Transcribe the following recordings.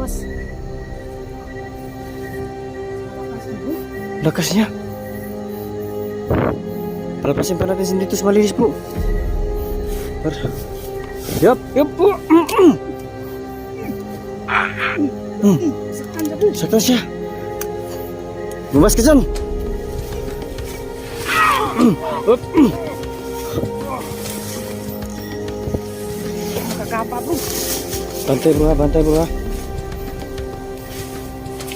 lumabas. Lakas niya. Palapasin pa natin dito sa malinis bro. Par. Yup, yup po. Mm, mm. Mm, Saktan siya bro. saktan siya. Bumas ka dyan. Mm, up, mm. Nakakapa bro. Bantay bro ha, bantay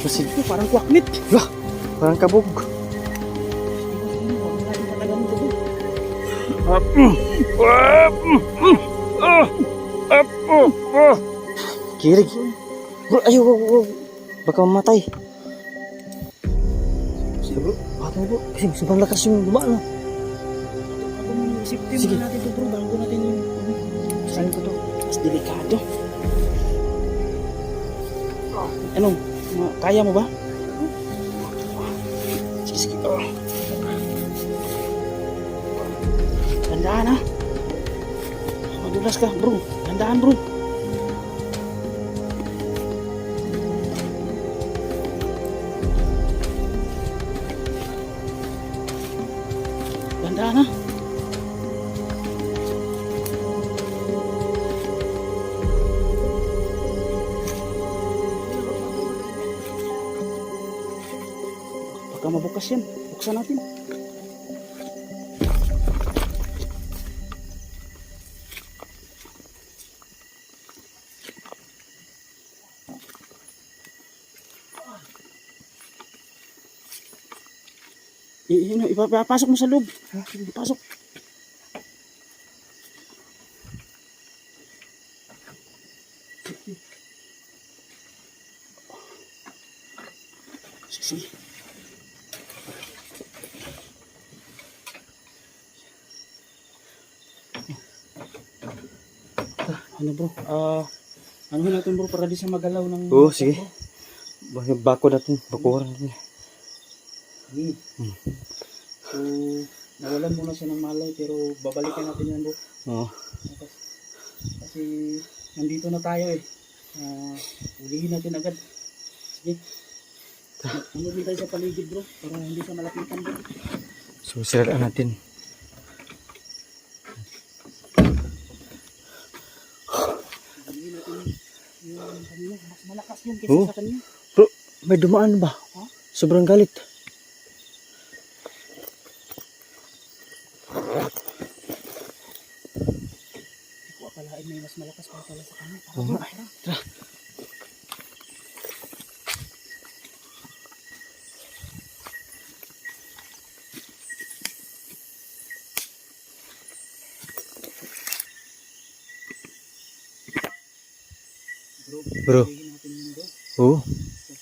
bro ha. Kasi, Ito parang kwaknit. wah, parang kabog. Huwag natin matagamit ito bro. Up, mm, up, mm, mm, ah, up, oh, oh. Kirig. Bro, ayaw, wag, wag. Baka mamatay. Sige bro, bata mo bro. Kasi sobrang lakas yung dumaan no. Ako muna isipin Sige. natin ito bro bago natin yung ano. Saan ko to? Mas delikado. Anong, ma- kaya mo ba? Sige, sige. Oh. Tandaan ha. Madulas ka bro. Tandaan bro. Buksan natin. Yun, ipapasok mo sa loob. Pasok. Ano bro? Ah, ano natin bro para di siya magalaw ng... Oo, sige. Bakit bako natin? Bakuran natin. Hmm. So, nawalan muna siya ng malay pero babalikan natin yan bro. Oo. Kasi, kasi nandito na tayo eh. Ah, ulihin natin agad. Sige. Ano din tayo sa paligid bro para hindi siya malapitan bro. So, siraan natin. Ulihin natin yung kanina. Mas malakas yun kaysa Oo. sa kanya. Bro, may dumaan ba? Ha? Sobrang galit. Hindi ko akalain may mas malakas pa pala sa. Tara Oo Bro, natin yun. Oo. Sa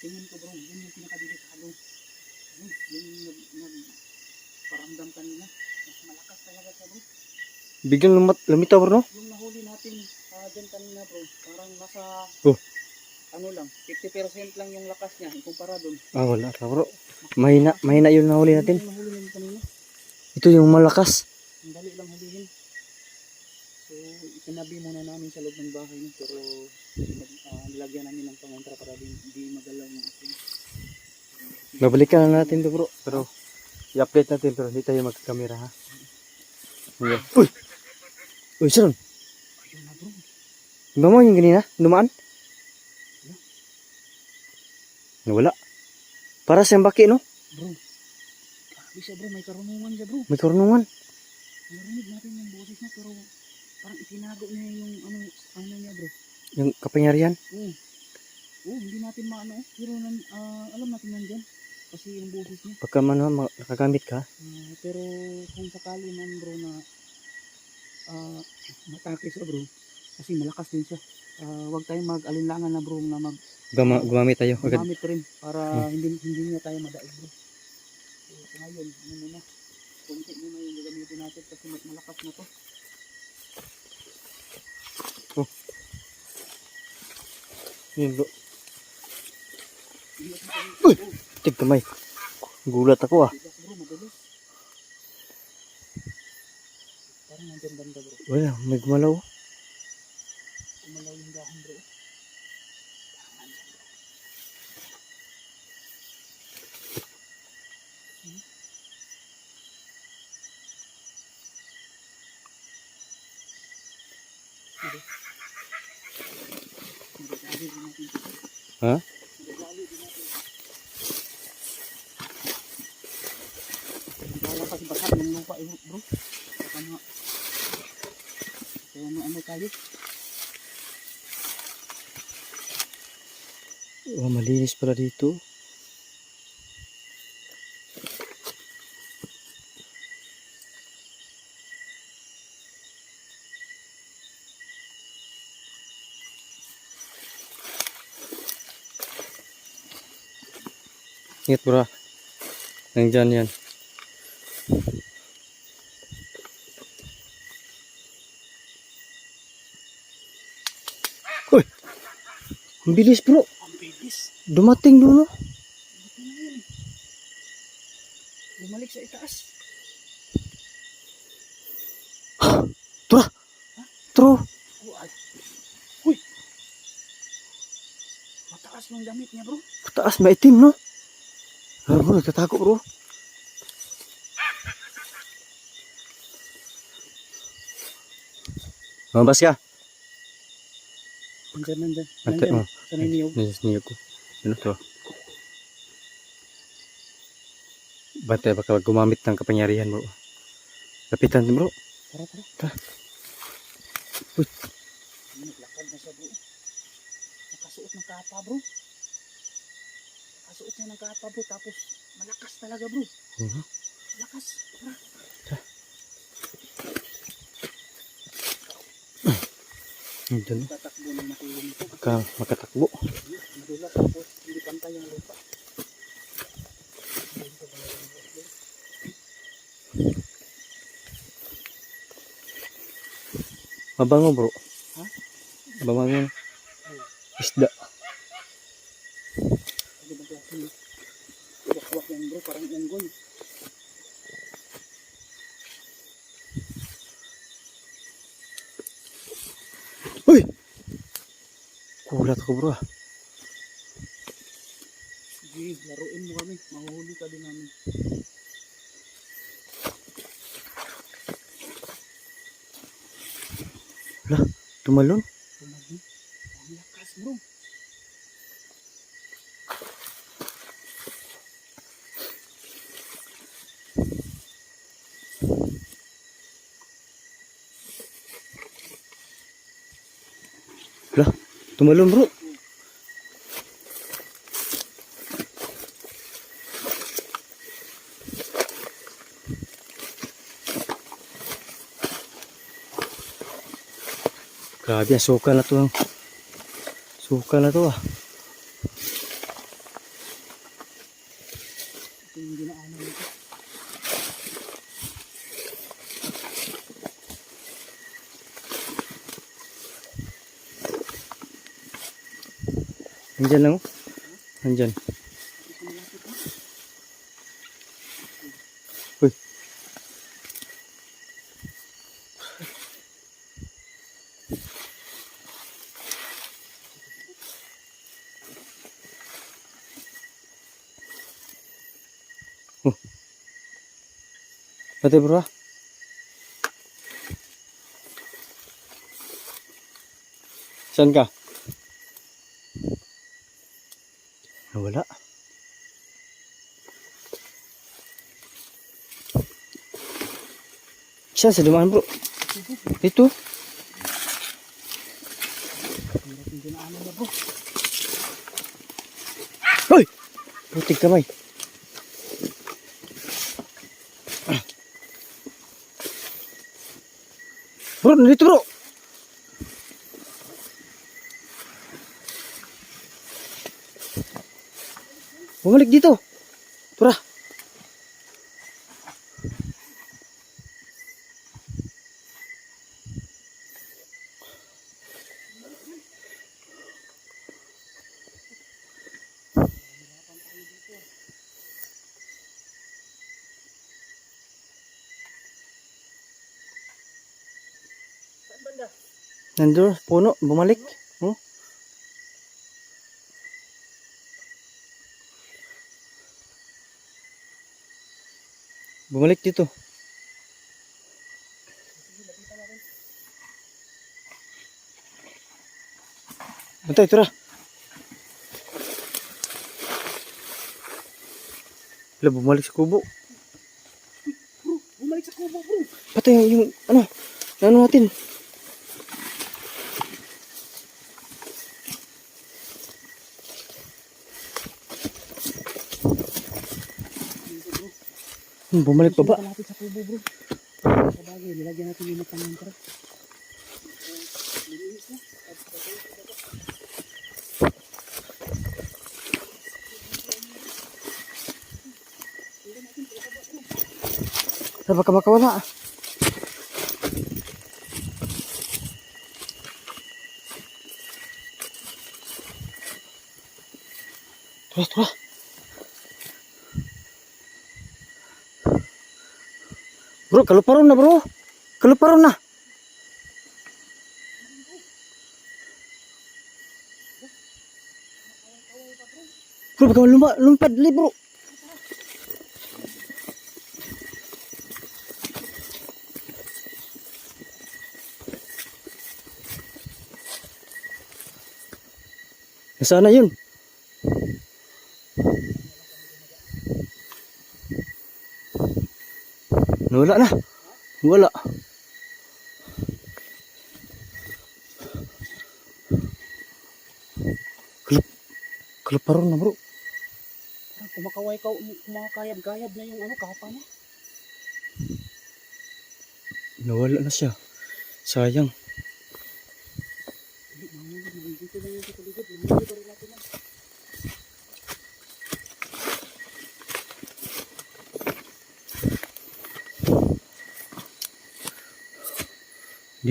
tingin bro, yun yung pinakadelikado. Yun, yung nag, nag paramdam kanina. Mas malakas talaga siya bro. Biglang lumat, lumitaw bro? Yung nahuli natin uh, dyan kanina bro, parang nasa Oh. ano lang, 50% lang yung lakas niya ikumpara doon. Ah, wala bro. Mahina, mahina yun natin. Yung nahuli natin kanina, Ito yung malakas. ang dali lang hulihin. So, itinabi muna namin sa loob ng bahay niya, pero ah, nilagyan namin ng pangontra para di, di magalaw yung ating. Babalikan na natin to bro. Pero, i-update natin pero hindi tayo magkamera ha. Ayan. Uy! Uy, Sharon! Ayun na bro, Ba mo yung ganina? Dumaan? Nawala. Para sa baki, no? bro. Grabe siya bro, may karunungan siya bro. May karunungan. Narinig natin yung boses niya, pero parang itinago niya yung ano, ano niya bro. Yung kapangyarihan. Oo. Oo, hindi natin maano. Pero nan, ah, alam natin nandyan. Kasi yung boses niya. Pagka man nakagamit ka. Ah, pero kung sakali man bro na ah matake siya bro. Kasi malakas din siya. Ah, huwag tayong mag-alinlangan na bro na mag Gama, gumamit tayo. Gumamit rin para hindi hindi niya tayo madaig bro. So, ngayon, ano muna. Kunti muna yung gagamitin natin kasi mas malakas na to. Tayo- Uy! Tig kamay. Gulat ako ah. Wala. Kung Gumalaw yung dahon bro. Parang nandyan bro. Hmm? Hindi. Hindi, lalo din natin ito. Ha? Alam kasi baka ng lupa eh bro. Baka mga kaya ano ano tayo. Oh, malinis pala dito. Ingat bro. Nandyan yan. Uy! Ang bilis bro. Ang bilis. Dumating eh. Bumalik sa itaas. Tura! Oh, ay. Huy! Mataas yung damit niya bro. Taas maitim no? Bro, nagtatako bro. Mabas ka? Nandyan, nandyan. Nandyan. oh. Sa niniyog. Niyos niyo ko. Ano to? Bantay baka gumamit ng kapangyarihan bro. Kapitan bro. Tara, tara. Tara. Uy. Naglakad na siya bro. Nakasuot ng kapa bro. Nakasuot siya ng kapa bro. Tapos malakas talaga bro. Mhm. Malakas. Tara. Diyan Tatakbo ng matulong ito. ka makatakbo. Madulas tapos hindi pantay ang lupa. Mabango bro. Ha? Mabango. Isda. Ano ba klase yun? Wakwak yan bro. Parang unggoy. Uy! Kulat ko bro. ah. Sige, laruin mo kami. Mahuhuli ka din namin. Tumalon. Tumalon bro. Grabe, ang suka na to. ang- Suka na to ah. Nandyan lang oh. Nandyan. Ito malapit na. Uy. Oh. Pati bro ah. Saan ka? Wala. Siya sa dumaan bro. Dito. Hirap yung dinaanan niya bro. Hoy! Putik kamay. Bro, nandito bro. Bumalik dito. Tura. Nandun, puno, bumalik. Oh. Bumalik dito. Bantay, tara. Wala, bumalik sa kubo. Bumalik sa kubo bro. Patay yung, yung ano, ano natin. Hmm, bumalik pa ba? Sa kubo bro. Sa bagay, nilagyan natin yung pangantra. Tara, baka makawala. Tara, tara. Bro, kaluparon na bro. Kaluparon na. Bro, baka lumpa, lumpad li bro. Nasaan na yun? Wala na. Wala. Kalap, kalaparon na bro. Parang kumakaway ka, kumakayab-gayab na yung ano, kapa niya. Nawala na siya. Sayang. Hindi, mahulog. Nandito na yung sa paligid. Mahulog pa rin natin yan.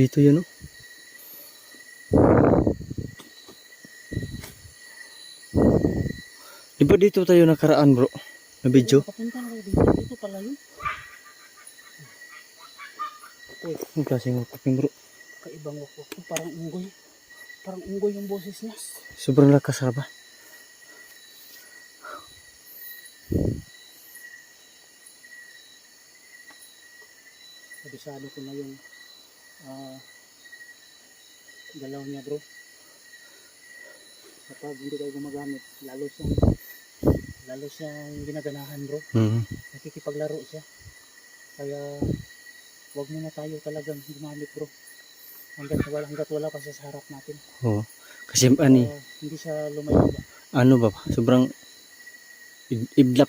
Dito yun oh. Di ba dito tayo nakaraan bro? Na video? Papunta na dito. Dito pala yun. Ang klaseng wakaping bro. Kaibang wako. Parang unggoy. Parang unggoy yung boses niya. Sobrang lakas ba? Kabisado ko na yung ah galaw niya bro. Kapag hindi kayo gumagamit, lalo siyang lalo siyang ginaganahan bro. Hmm. Nakikipaglaro siya. Kaya wag muna tayo talagang gumamit bro. Hanggat wala, hanggat wala pa siya sa harap natin. Oo. Kasi ani, Ah, hindi siya lumayo ba? ano ba? Sobrang iblap.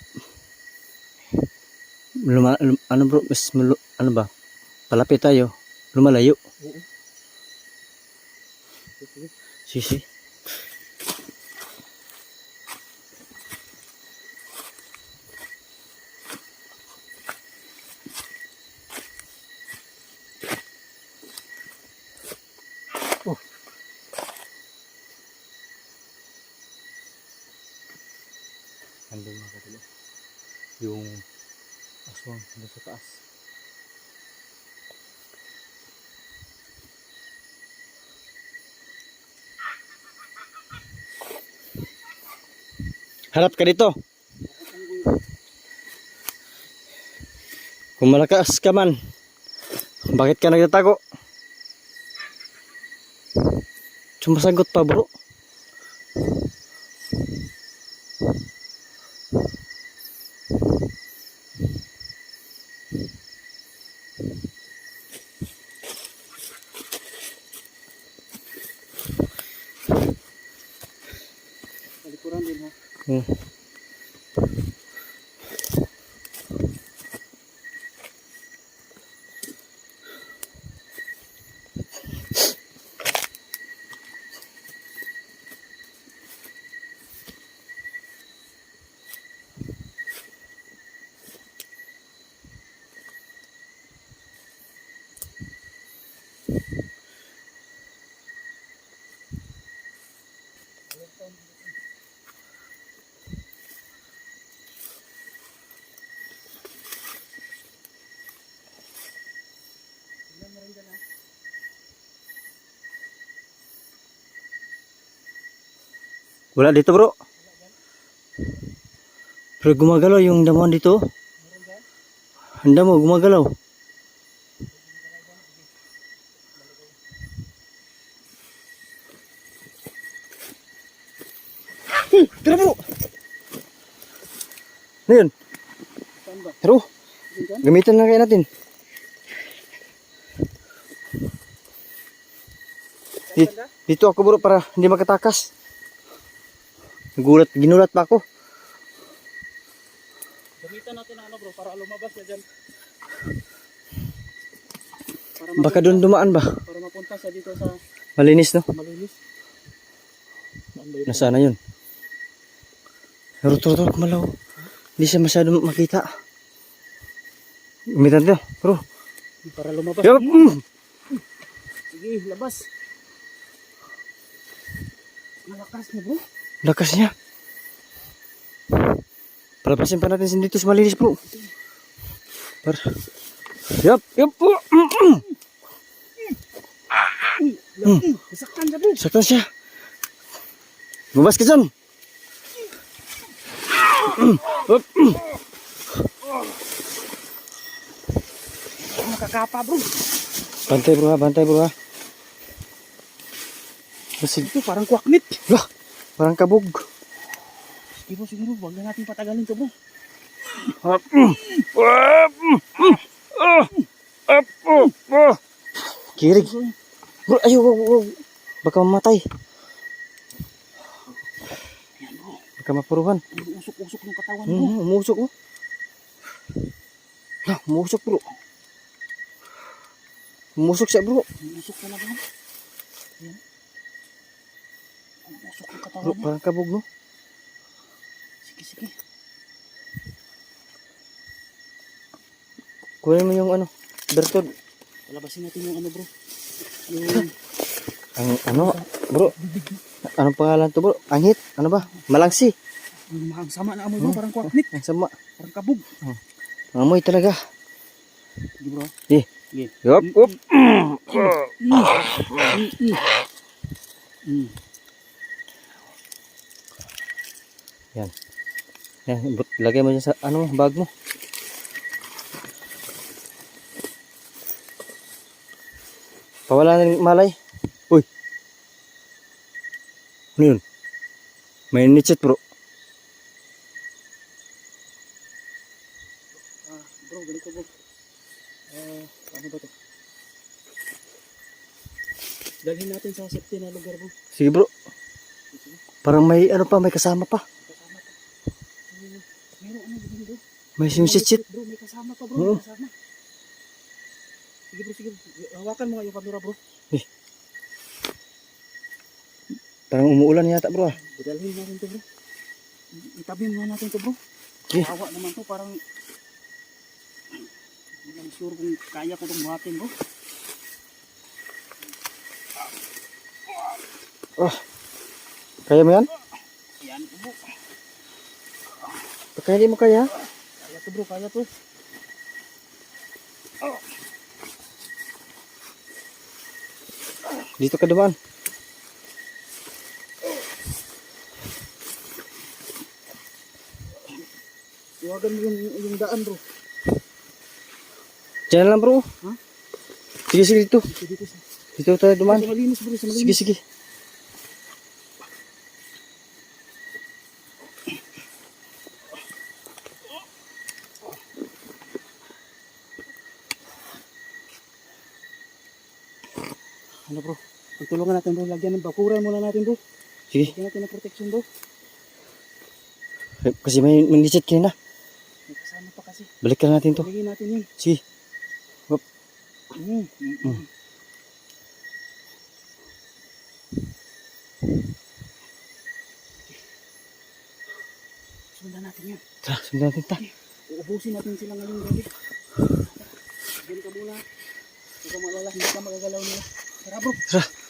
Luma, lum, ano bro? Mas ano ba? Palapit tayo. Lumalayo. Oo. Sisi. Oh. Andun mga katilo. Yung aswang doon sa taas. Harap ka dito. Kung malakas ka man, bakit ka nagtatago? Sumasagot pa bro. Din Wala dito bro. Pero gumagalaw yung damuhan dito. Ang damo gumagalaw. Hmm, tira bro. Ano yun? Diyan? gamitan na kaya natin. Di- Saan ka? Dito ako bro para hindi makatakas. Nagulat, ginulat pa ako. Gamitan natin ang ano bro, para lumabas na dyan. Para Baka doon dumaan ba? Para mapunta sa dito sa Malinis no? malinis. Nasaan na yun? Turo kumalaw. Hindi siya masyado makita. Gamitan tayo, bro. Para lumabas. Yup! Mm. Sige, labas. Malakas na bro. Lakas niya. Palapasin pa natin dito sa malinis bro. Para. Yup! Yup! Oh, mm, mm. Uy, laki. Kasaktan na bro. Saktan siya. Bumabas ka dyan. Mm, mm. Nakakapa bro. Bantay bro ha, bantay bro ha. Kasi, Ito parang kwaknit. lah, parang kabog. Sige bro, sige bro. Huwag na natin patagalin to bro. Up. Up, up, oh, oh. Kirig. Bro, ayaw, wag, wag. Baka mamatay. Baka mapuruhan. Usok-usok ng katawan bro. Hmm, umusok oh. Lah, umusok bro. Umusok siya bro. Ang usok talaga. Yan. Ang katawan niya. parang kabog no. Sige, sige. Kunin mo yung ano, Bertod. Palabasin natin yung ano bro. Yung Ang ano, bro. Anong pangalan to bro? Angit? Ano ba? Malangsi. Ang sama na amoy bro, parang kwaknit. Ang sama. Parang kabog. Amoy talaga. Sige bro. Eh. Sige. Yup, up. Mm, mm. Mm. Yan. Yan, lagay mo dyan sa ano, bag mo. Pawala na malay. Uy. Ano yun? May nitsit bro. Ah, bro, ganito bro. Ah, ano ba to? Dalhin natin sa safety na lugar bro. Sige bro. Parang may ano pa, may. Kasama pa. May simisitsit. Bro, may kasama pa bro, Oo. may kasama. Sige bro, sige. Hawakan mo nga yung camera bro. Parang umuulan yata bro ah. Natin to bro. Itabi mo natin to bro. Okay. Awa naman to, parang hindi sure kung kaya ko itong buhatin bro. Oh. Kaya mo yan? Yan bro. Kaya di mo kaya? Kaya to bro, kaya to. Dito ka dumaan. Iwagan mo yung, yung daan bro. Diyan lang bro. Ha? Sige sige dito. Dito, dito sa... Dito tayo dumaan. Sa malinis bro, sa malinis. Sige sige. Ano bro? Pagtulungan natin bro, lagyan ng bakuran muna natin bro. Sige. Lagyan natin ng protection bro. Eh, Kasi may mangisit kanina. May kasama pa kasi. Balik ka natin to. Lagyan natin yun. Sige. Mm. Mm. Mm. Sundan natin yan. Tara, sundan natin ta. Uubusin natin sila ngayong gabi. Diyan ka muna. Huwag ka maalala, hindi ka magagalaw nila. Tara bro. Tara.